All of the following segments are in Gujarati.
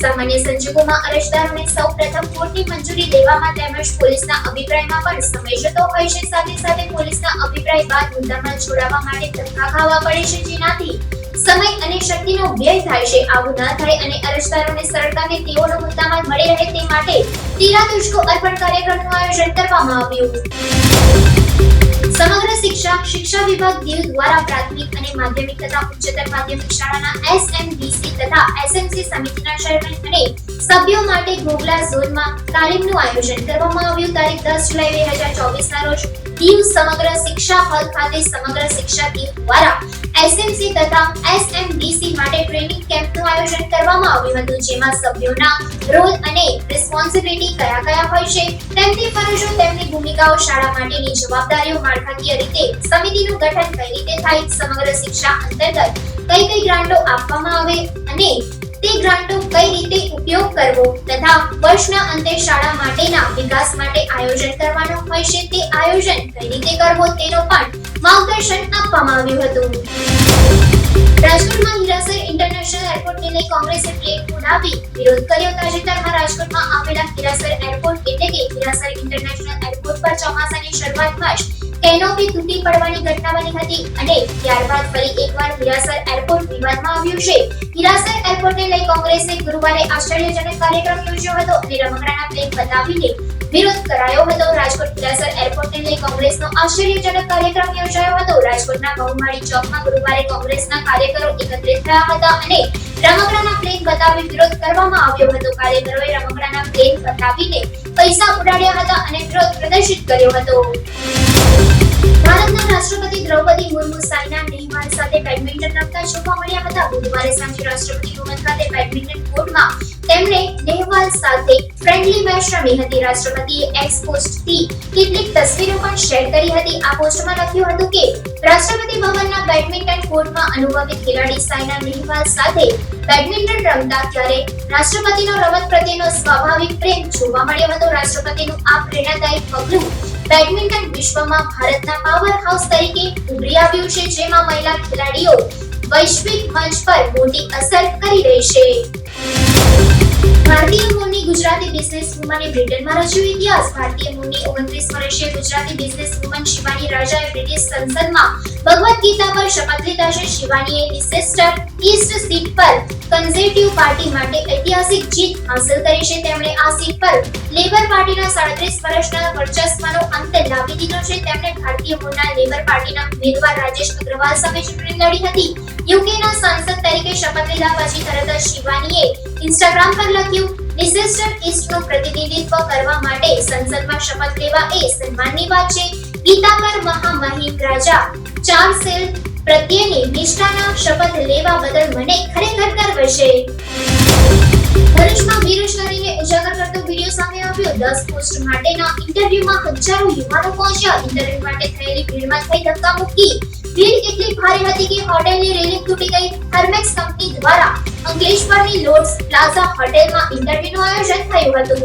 સામાન્ય સંજોગોમાં અરજદારોને સૌપ્રથમ કોર્ટની મંજૂરી લેવામાં તેમજ પોલીસના અભિપ્રાયમાં પણ સમય જતો હોય છે. સાથે સાથે પોલીસના અભિપ્રાય બાદ મુદ્દામાં જોડાવા માટે ધક્કા ખાવા પડે છે જેનાથી સમય અને શક્તિનો વ્યય થાય છે. આવું ના થાય અને અરજદારોને સરળતાથી તેઓનો મુદ્દામાં મળી રહે તે માટે તીરા તુજકો અર્પણ કાર્યક્રમનું આયોજન કરવામાં આવ્યું. સમગ્ર શિક્ષા શિક્ષા વિભાગ દીવ દ્વારા પ્રાથમિક અને માધ્યમિક તથા ઉચ્ચતર માધ્યમિક શાળાના એસએમડીસી તથા એસએમસી સમિતિના ચેરમેન અને સભ્યો માટે ગોગલા ઝોનમાં તાલીમનું આયોજન કરવામાં આવ્યું. તારીખ દસ જુલાઈ બે હજાર ચોવીસના રોજ દીવ સમગ્ર શિક્ષા હલ ખાતે સમગ્ર શિક્ષા દીવ દ્વારા એસએમસી તથા એસએમડીસી માટે ટ્રેનિંગ કેમ્પનું આયોજન કરવામાં આવ્યું હતું, જેમાં સભ્યોના રોલ અને રિસ્પોન્સિબિલિટી કયા કયા હોય છે, તેમની ફરજો, તેમની ભૂમિકાઓ, શાળા માટેની જવાબદારીઓ માળખાકીય રીતે સમિતિનું ગઠન કઈ રીતે થાય, સમગ્ર શિક્ષા અંતર્ગત કઈ કઈ ગ્રાન્ટો આપવામાં આવે અને તે ગ્રાન્ટનો કઈ રીતે ઉપયોગ કરવો તથા વર્ષના અંતે શાળા માટેના વિકાસ માટે આયોજન કરવાનો હોય છે તે આયોજન કઈ રીતે કરવો તેનો પણ માર્ગદર્શન આપવામાં આવ્યું હતું. રાજકોટમાં હીરાસર ઇન્ટરનેશનલ એરપોર્ટને લઈ કોંગ્રેસે ફ્લેગ ઉડાવી વિરોધ કર્યો. તાજેતરમાં રાજકોટમાં આવેલા હીરાસર એરપોર્ટ એટલે કે હીરાસર ઇન્ટરનેશનલ એરપોર્ટ પર ચોમાસાની શરૂઆતમાં જ કેનોપી તૂટી પડવાની ઘટના બની હતી અને ત્યારબાદ ફરી એકવાર હીરાસર એરપોર્ટ વિવાદમાં આવ્યું છે. હીરાસર એરપોર્ટને લઈ કોંગ્રેસે ગુરુવારે આશ્ચર્યજનક કાર્યક્રમ યોજ્યો હતો. અને રમકડાના પ્લેન બતાવીને વિરોધ કરાયો હતો. રાજકોટ હીરાસર એરપોર્ટને લઈ કોંગ્રેસનો આશ્ચર્યજનક કાર્યક્રમ યોજાયો હતો. રાજકોટના બહુમાળી ચોકમાં ગુરુવારે કોંગ્રેસના કાર્યકરો એકત્રિત થયા હતા અને રમકડાના પ્લેન બતાવી વિરોધ કરવામાં આવ્યો હતો. કાર્યકરોએ રમકડાના પ્લેન બતાવીને પૈસા ઉડાડ્યા હતા અને વિરોધ પ્રદર્શિત કર્યો હતો. ભારતના રાષ્ટ્રપતિ દ્રૌપદી મુર્મુ સાયના નેહવાલ સાથે બેડમિન્ટન રમતા જોવા મળ્યા હતા. બુધવારે સાંજે રાષ્ટ્રપતિ ભવન ખાતે બેડમિન્ટન કોર્ટમાં તેમણે નેહવાલ સાથે ફ્રેન્ડલી મેચ રમી હતી. રાષ્ટ્રપતિએ એક્સ પોસ્ટથી કેટલીક તસવીરો પણ શેર કરી હતી. આ પોસ્ટમાં લખ્યું હતું કે, રાષ્ટ્રપતિ ભવનના બેડમિન્ટન કોર્ટમાં અનુભવી ખેલાડી સાયના નેહવાલ સાથે બેડમિન્ટન રમતા ત્યારે રાષ્ટ્રપતિનો રમત પ્રત્યેનો સ્વાભાવિક પ્રેમ જોવા મળ્યો હતો. રાષ્ટ્રપતિનું આ પ્રેરણાદાયક પગલું બેડમિન્ટન વિશ્વમાં ભારતના પાવર હાઉસ તરીકે ઉભરી આવ્યું છે, જેમાં મહિલા ખેલાડીઓ વૈશ્વિક મંચ પર મોટી અસર કરી રહી છે. ભારતીય મૂળની ગુજરાતી બિઝનેસ વુમને બ્રિટનમાં રચ્યો ઇતિહાસ. ભારતીય મૂળની 29 વર્ષીય ગુજરાતી બિઝનેસ વુમન શિવાની રાજાએ બ્રિટિશ સંસદમાં ભગવદ ગીતા પર શપથ લીધા છે. શિવાનીએ લિસેસ્ટર ઈસ્ટ સીટ પર કન્ઝર્વેટિવ પાર્ટી માટે ઐતિહાસિક જીત હાંસલ કરી છે. તેમણે આ સીટ પર લેબર પાર્ટીના 37 વર્ષના વર્ચસ્વનો અંત લાવી દીધો છે. તેમણે ભારતીય મૂળના લેબર પાર્ટીના ઉમેદવાર રાજેશ અગ્રવાલ સામે ચૂંટણી લડી હતી. યુકેના સાંસદ તરીકે શપથ લીધા પછી તરત જ શિવાનીએ ઇન્સ્ટાગ્રામ પર લખ્યું લિસેસ્ટર ઇસ્ટનું પ્રતિનિધિત્વ કરવા માટે સંસદમાં શપથ લેવા એ સન્માનની વાત છે. ગીતાકર મહામહિમ રાજા, ચાર સેલ પ્રત્યેની નિષ્ઠાના શપથ લેવા બદલ મને ખરેખર ગર્વ છે. ભરૂચમાં બેરોજગારીને ઉજાગર કરતો વીડિયો સામે આવ્યો. દસ પોસ્ટ માટેના ઇન્ટરવ્યુમાં હજારો યુવાનો પહોંચ્યા. ઇન્ટરવ્યુ માટે થયેલી ભીડમાં થઈ ધક્કા એટલી ભારે હતી કે હોટેલની રેલિંગ તૂટી ગઈ. થર્મેક્સ કંપની દ્વારા અંકલેશ્વરની લોર્ડ્સ પ્લાઝા હોટેલમાં ઇન્ટરવ્યુનું આયોજન થયું હતું.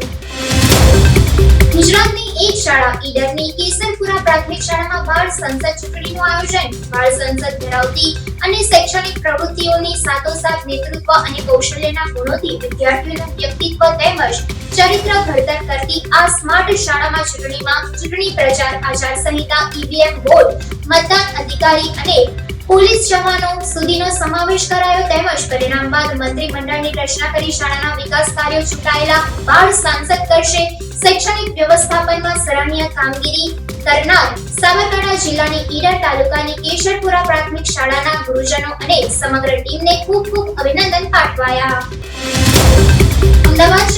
ગુજરાતની એક શાળા ઈડરની કેસરપુરા પ્રાથમિક શાળામાં બાળ સંસદ ચૂંટણીનું આયોજન, બાળ સંસદ ધરાવતી અને શૈક્ષણિક પ્રવૃત્તિઓની સાથોસાથ નેતૃત્વ અને કૌશલ્યના ગુણોથી વિદ્યાર્થીઓના વ્યક્તિત્વ તેમજ ચરિત્ર ઘડતર કરતી આ સ્માર્ટ શાળામાં ચૂંટણીમાં ચૂંટણી પ્રચાર, આચાર સંહિતા, ઈવીએમ બોર્ડ, મતદાન અધિકારી અને પોલીસ જવાનો સુધીનો સમાવેશ કરાયો તેમજ પરિણામ બાદ મંત્રીમંડળની રચના કરી શાળાના વિકાસ કાર્યો ચૂંટાયેલા બાળ સાંસદ કરશે. શૈક્ષણિક વ્યવસ્થાપનમાં સરાહનીય કામગીરી કરનાર સાબરકાંઠા જિલ્લાની ઈડર તાલુકાની કેશરપુરા પ્રાથમિક શાળાના ગુરુજનો અને સમગ્ર ટીમને ખૂબ ખૂબ અભિનંદન પાઠવાયા. અમદાવાદ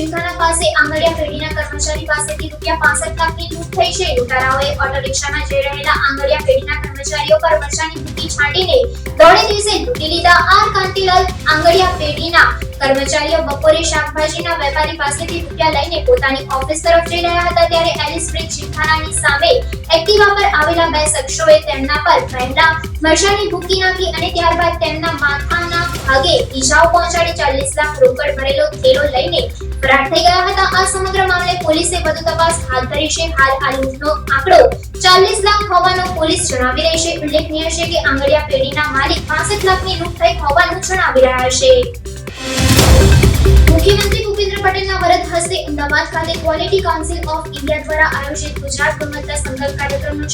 જીમખાના પાસે આંગળિયા પેઢીના કર્મચારી પાસેથી રૂપિયા 65 લાખની લૂંટ થઈ છે. લૂંટારાઓએ ઓટો રિક્ષામાં જઈ રહેલા આંગળિયા પેઢીના કર્મચારીઓ પર મરચાની ભૂકી છાંટીને દોઢે દિવસે લૂંટી લીધા. આર કાંતિલાલ આંગળિયા પેઢીના કર્મચારીઓ બપોરે શાકભાજીના વેપારી પાસેથી રૂપિયા લઈને પોતાની ઓફિસ તરફ જઈ રહ્યા હતા. ત્યારે એલિસ બ્રિજ જીમખાનાની સામે એક્ટિવા પર આવેલા બે શખ્સોએ તેમના પર પહેલા મરચાની ભૂકી નાખી અને ત્યારબાદ તેમના માથાના ભાગે ઈજાઓ પહોંચાડી ચાલીસ લાખ રોકડ ભરેલો થેલો લઈને ફરાર થઈ ગયા હતા. આ સમગ્ર મામલે પોલીસે વધુ તપાસ હાથ ધરી છે. હાલ આ લૂંટનો આંકડો ચાલીસ લાખ હોવાનો પોલીસ જણાવી રહી છે. ઉલ્લેખનીય છે કે આંગળિયા પેઢીના માલિક 65 લાખની લૂંટ થઈ હોવાનું જણાવી રહ્યા છે. મુખ્યમંત્રી ભૂપેન્દ્ર પટેલના વરદ હસ્તે અમદાવાદ ખાતે ક્વોલિટી કાઉન્સિલ ઓફ ઇન્ડિયા દ્વારા આયોજિત ગુજરાત ગુણવત્તા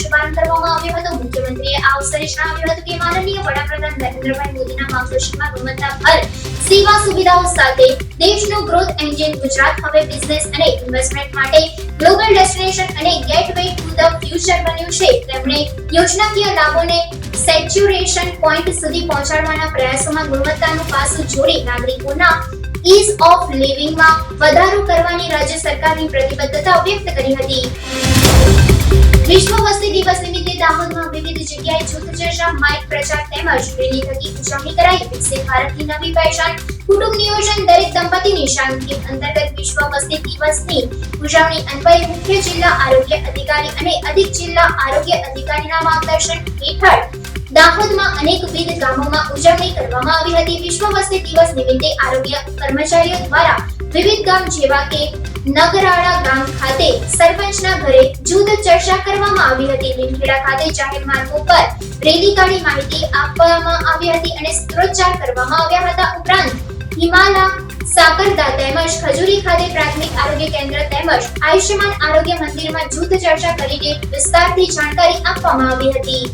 શુભારંભ કરવામાં આવ્યો હતો. મુખ્યમંત્રીએ આ અવસરે જણાવ્યું હતું કે માનનીય વડાપ્રધાન નરેન્દ્રભાઈ મોદીના માર્ગદર્શનમાં ગુણવત્તાભર સેવા સુવિધાઓ સાથે દેશનું ગ્રોથ એન્જિન ગુજરાત હવે બિઝનેસ અને ઇન્વેસ્ટમેન્ટ માટે ગ્લોબલ ડેસ્ટિનેશન અને ગેટવે ટુ ધ ફ્યુચર બન્યું છે. તેમણે યોજનાકીય લાભોને સેચ્યુરેશન પોઈન્ટ સુધી પહોંચાડવાના પ્રયાસોમાં ગુણવત્તાનું પાસું જોડી નાગરિકોના ઇઝ ઓફ લિવિંગમાં વધારો કરવાની રાજ્ય સરકારની પ્રતિબદ્ધતા વ્યક્ત કરી હતી. વિશ્વ વસ્તી દિવસ નિમિત્તે દાહોદમાં વિવિધ જગ્યાએ જૂથ ચર્ચા, માઇક પ્રચાર તેમજ રેલી થકી ઉજવણી કરાઈ વિકસિત ભારતની નવી પહેચાન, કુટુંબ નિયોજન, દરેક દંપતીની શાંતિ, અંતર્ગત વિશ્વ વસ્તી દિવસની ઉજવણી અન્વયે મુખ્ય જિલ્લા આરોગ્ય અધિકારી અને અધિક જિલ્લા આરોગ્ય અધિકારીના માર્ગદર્શન હેઠળ દાહોદમાં અનેકવિધ ગામોમાં ઉજવણી કરવામાં આવી હતી. વિશ્વ વસ્તી દિવસ નિમિત્તે આરોગ્ય કર્મચારીઓ દ્વારા વિવિધ ગામ જેવા કે નગરાળા ગામ ખાતે સરપંચના ઘરે જૂથ ચર્ચા કરવામાં આવી હતી. લીમખેડા ખાતે જાહેર માર્ગો પર રેલી કાઢી માહિતી આપવામાં આવી હતી અને સ્ત્રોચ્ચાર કરવામાં આવ્યા હતા. ઉપરાંત હિમાલા સાકરદા તેમજ ખજૂરી ખાતે પ્રાથમિક આરોગ્ય કેન્દ્ર તેમજ આયુષ્યમાન આરોગ્ય મંદિરમાં જૂથ ચર્ચા કરીને વિસ્તારથી જાણકારી આપવામાં આવી હતી.